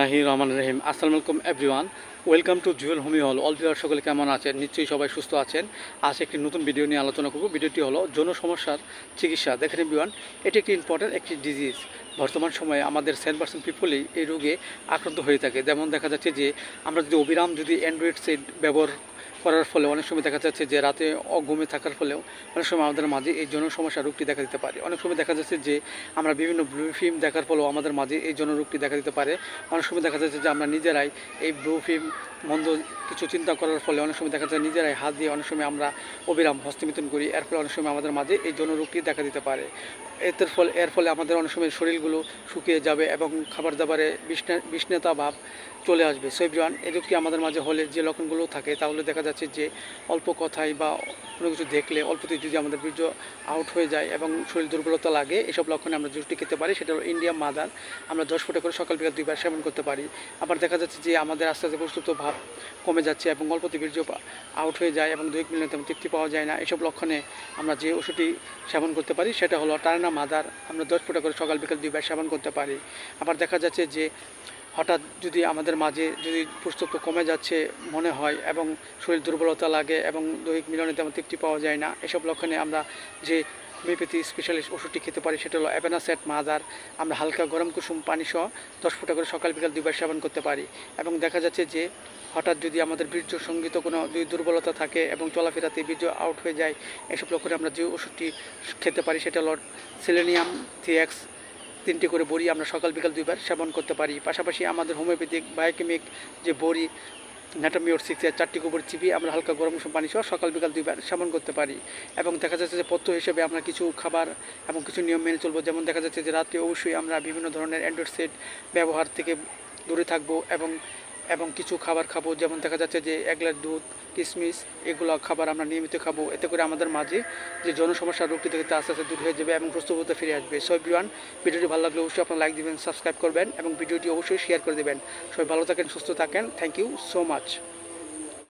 বিসমিল্লাহি রহমান রহিম। আসসালামু আলাইকুম everyone welcome to Jewel Homi hall all viewer সকলে কেমন আছেন? নিশ্চয়ই সবাই সুস্থ আছেন। আজ একটি নতুন ভিডিও নিয়ে আলোচনা করব। ভিডিওটি হলো যৌন সমস্যার চিকিৎসা। দেখেন এভরিওয়ান এটি একটি ইম্পর্ট্যান্ট একটি ডিজিজ বর্তমান সময়ে আমাদের সেভেন পার্সেন্ট পিপলই এই রোগে আক্রান্ত হয়ে থাকে। যেমন দেখা যাচ্ছে যে, আমরা যদি অবিরাম যদি অ্যান্ড্রয়েড সেট ব্যবহার করার ফলে অনেক সময় দেখা যাচ্ছে যে রাতে অঘুমে থাকার ফলেও অনেক সময় আমাদের মাঝে এই যৌন সমস্যা রোগটি দেখা দিতে পারে। অনেক সময় দেখা যাচ্ছে যে আমরা বিভিন্ন ব্লু ফিল্ম দেখার ফলেও আমাদের মাঝে এই যৌন রোগটি দেখা দিতে পারে। অনেক সময় দেখা যাচ্ছে যে আমরা নিজেরাই এই ব্লু ফিল্ম, মন্দ কিছু চিন্তা করার ফলে অনেক সময় দেখা যাচ্ছে নিজেরাই হাত দিয়ে অনেক সময় আমরা অবিরাম হস্তমিথুন করি। এর ফলে অনেক সময় আমাদের মাঝে এই যৌন রোগটি দেখা দিতে পারে। এর ফলে এর ফলে আমাদের অনেক সময় শরীরগুলো শুকিয়ে যাবে এবং খাবার দাবারে বিষ্ণা বিষ্ণতা ভাব চলে আসবে। সৈব্রান এই রোগটি আমাদের মাঝে হলে যে লক্ষণগুলো থাকে তাহলে দেখা যাচ্ছে যে অল্প কথায় বা কোনো কিছু দেখলে অল্পতেই যদি আমাদের বীর্য আউট হয়ে যায় এবং শরীর দুর্বলতা লাগে, এসব লক্ষণে আমরা জুসটি খেতে পারি। সেটা হলো ইন্ডিয়া মাদার আমরা দশ ফুটে করে সকাল বিকাল দুইবার সেবন করতে পারি। আবার দেখা যাচ্ছে যে আমাদের আস্তে আস্তে প্রস্তুত ভাব কমে যাচ্ছে এবং অল্পতে বীর্য আউট হয়ে যায় এবং দুই মিনিট তেমন তৃপ্তি পাওয়া যায় না। এসব লক্ষণে আমরা যে ওষুধটি সেবন করতে পারি, সেটা হলো টার্না মাদার আমরা দশ ফুটা করে সকাল বিকাল দুইবার সেবন করতে পারি। আবার দেখা যাচ্ছে যে হঠাৎ যদি আমাদের মাঝে যদি প্রস্তুত কমে যাচ্ছে মনে হয় এবং শরীর দুর্বলতা লাগে এবং দৈহিক মিলনে তেমন তৃপ্তি পাওয়া যায় না, এসব লক্ষণে আমরা যে হোমিওপ্যাথি স্পেশালিস্ট ওষুধটি খেতে পারি সেটা হলো অ্যাবেনাসেট মাদার আমরা হালকা গরম কুসুম পানি সহ দশ ফুটা করে সকাল বিকাল দুইবার সেবন করতে পারি। এবং দেখা যাচ্ছে যে হঠাৎ যদি আমাদের বীর্য সংগীত কোনো দুর্বলতা থাকে এবং চলাফেরাতে বীর্য আউট হয়ে যায়, এসব লক্ষণে আমরা যে ওষুধটি খেতে পারি সেটা হলো সেলেনিয়াম থিএক্স তিনটি করে বড়ি আমরা সকাল বিকাল দুইবার সেবন করতে পারি। পাশাপাশি আমাদের হোমিওপ্যাথিক, বায়োকেমিক যে বড়ি ন্যাটামিওর সিক্সের চারটি গোবর চিবিয়ে আমরা হালকা গরম পানি সহ সকাল বিকাল দুইবার সেবন করতে পারি। এবং দেখা যাচ্ছে যে পথ্য হিসেবে আমরা কিছু খাবার এবং কিছু নিয়ম মেনে চলবো। যেমন দেখা যাচ্ছে যে রাত্রে অবশ্যই আমরা বিভিন্ন ধরনের অ্যান্ড্রয়েড সেট ব্যবহার থেকে দূরে থাকব এবং এবং কিছু খাবার খাব, যেমন দেখা যাচ্ছে যে এক গ্লাস দুধ কিশমিশ এগুলো খাবার আমরা নিয়মিত খাব। এতে করে আমাদের মাঝে যে জনসমস্যা রোগটি থেকে আস্তে আস্তে দূর হয়ে যাবে এবং প্রস্তুততা ফিরে আসবে। সব বিমান ভিডিওটি ভালো লাগলে অবশ্যই আপনার লাইক দেবেন সাবস্ক্রাইব করবেন এবং ভিডিওটি অবশ্যই শেয়ার করে দেবেন। সবাই ভালো থাকেন, সুস্থ থাকেন। Thank you so much